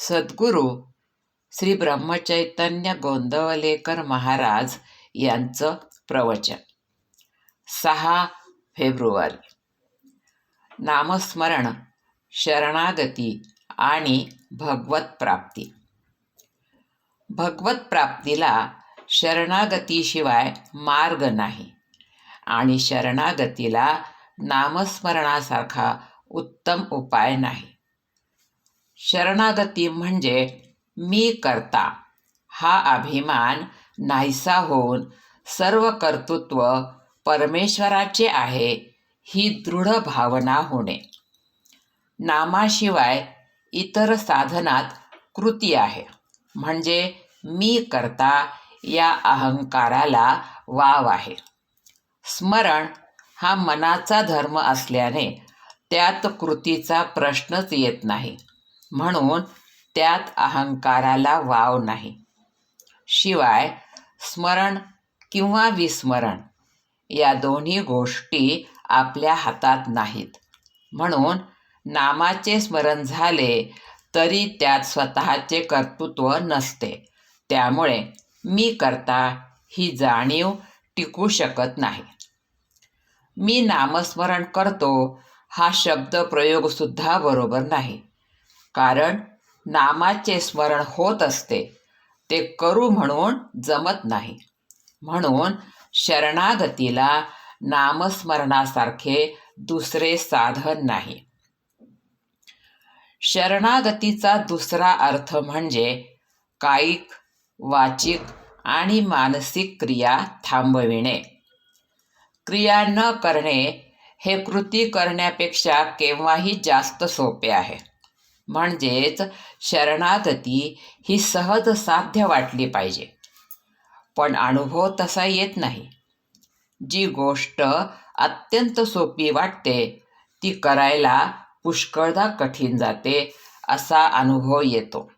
सद्गुरू श्री ब्रह्मचैतन्य गोंदवलेकर महाराज यांचं प्रवचन. सहा फेब्रुवारी. नामस्मरण शरणागती आणि भगवत प्राप्ती. भगवत प्राप्तीला शरणागतीशिवाय मार्ग नाही आणि शरणागतीला नामस्मरणासारखा उत्तम उपाय नाही. शरणागती म्हणजे मी करता. हा अभिमान नाहीसा होऊन सर्व कर्तृत्व परमेश्वराचे आहे ही दृढ भावना होणे. नामाशिवाय इतर साधनात कृती आहे. म्हणजे मी करता या अहंकाराला वाव आहे. स्मरण हा मनाचा धर्म असल्याने त्यात कृतीचा प्रश्नच येत नाही. म्हणून त्यात अहंकाराला वाव नाही. शिवाय स्मरण किंवा विस्मरण या दोन्ही गोष्टी आपल्या हातात नाहीत. म्हणून नामाचे स्मरण झाले तरी त्यात स्वतःचे कर्तृत्व नसते. त्यामुळे मी करता ही जाणीव टिकू शकत नाही. मी नामस्मरण करतो हा शब्द प्रयोगसुद्धा बरोबर नाही. कारण नामाचे स्मरण होत असते. ते करू म्हणून जमत नाही. म्हणून शरणागतीला नामस्मरणासारखे दुसरे साधन नाही. शरणागतीचा दुसरा अर्थ म्हणजे कायिक वाचिक आणि मानसिक क्रिया थांबविणे. क्रिया न करणे हे कृती करण्यापेक्षा केव्हाही जास्त सोपे आहे. म्हणजेच शरणागती ही सहज साध्य वाटली पाहिजे. पण अनुभव तसा येत नाही. जी गोष्ट अत्यंत सोपी वाटते ती करायला पुष्कळदा कठीण जाते असा अनुभव येतो.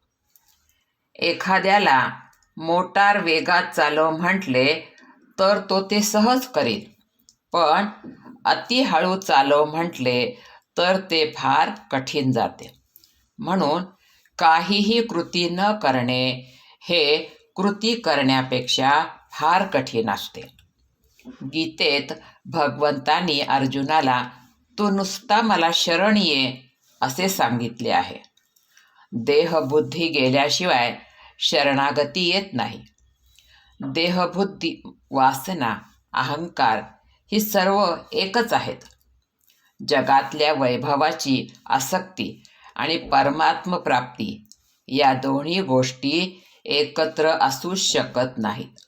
एखाद्याला मोटार वेगात चालव म्हटले तर तो ते सहज करेल. पण अति हळू चालव म्हटले तर ते फार कठीण जाते. म्हणून काहीही कृती न करणे हे कृती करण्यापेक्षा फार कठीण असते. गीतेत भगवंतानी अर्जुनाला तू नुसता मला शरण ये असे सांगितले आहे. देहबुद्धी गेल्याशिवाय शरणागती येत नाही. देहबुद्धी वासना अहंकार ही सर्व एकच आहेत. जगातल्या वैभवाची आसक्ती आणि परमात्मप्राप्ती या दोन्ही गोष्टी एकत्र असू शकत नाहीत.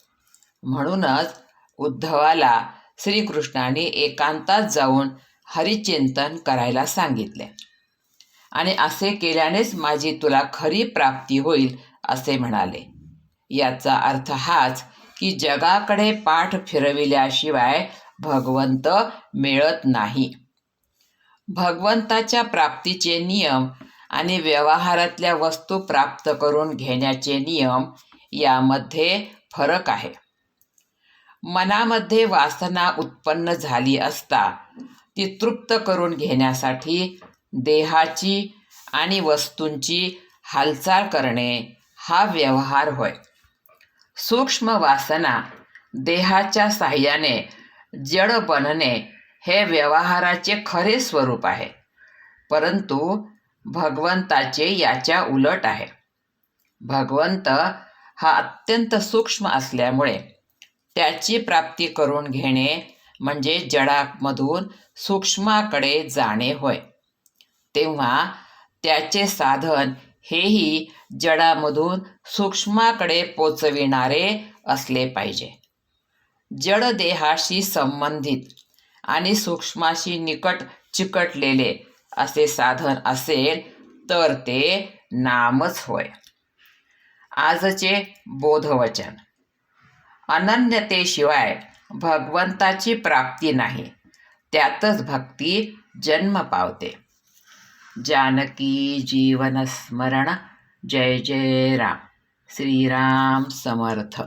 म्हणूनच उद्धवाला श्रीकृष्णाने एकांतात जाऊन हरिचिंतन करायला सांगितले. आणि असे केल्यानेच माझी तुला खरी प्राप्ती होईल असे म्हणाले. याचा अर्थ हाच की जगाकडे पाठ फिरविल्याशिवाय भगवंत मिळत नाही. भगवंताच्या प्राप्तीचे नियम आणि व्यवहारातल्या वस्तू प्राप्त करून घेण्याचे नियम यामध्ये फरक आहे. मनामध्ये वासना उत्पन्न झाली असता ती तृप्त करून घेण्यासाठी देहाची आणि वस्तूंची हालचाल करणे हा व्यवहार होय. सूक्ष्म वासना देहाच्या साह्याने जड बनणे हे व्यवहाराचे खरे स्वरूप आहे. परंतु भगवंताचे याच्या उलट आहे. भगवंत हा अत्यंत सूक्ष्म असल्यामुळे त्याची प्राप्ती करून घेणे म्हणजे जडामधून सूक्ष्माकडे जाणे होय. तेव्हा त्याचे साधन हेही जडामधून सूक्ष्माकडे पोचविणारे असले पाहिजे. जड देहाशी संबंधित आणि सूक्ष्माशी निकट चिकटलेले असे साधन असेल तर ते नामच होय. आजचे बोधवचन. अनन्यतेशिवाय भगवंताची प्राप्ती नाही. त्यातच भक्ती जन्म पावते. जानकी जीवनस्मरण जय जय राम. श्रीराम समर्थ.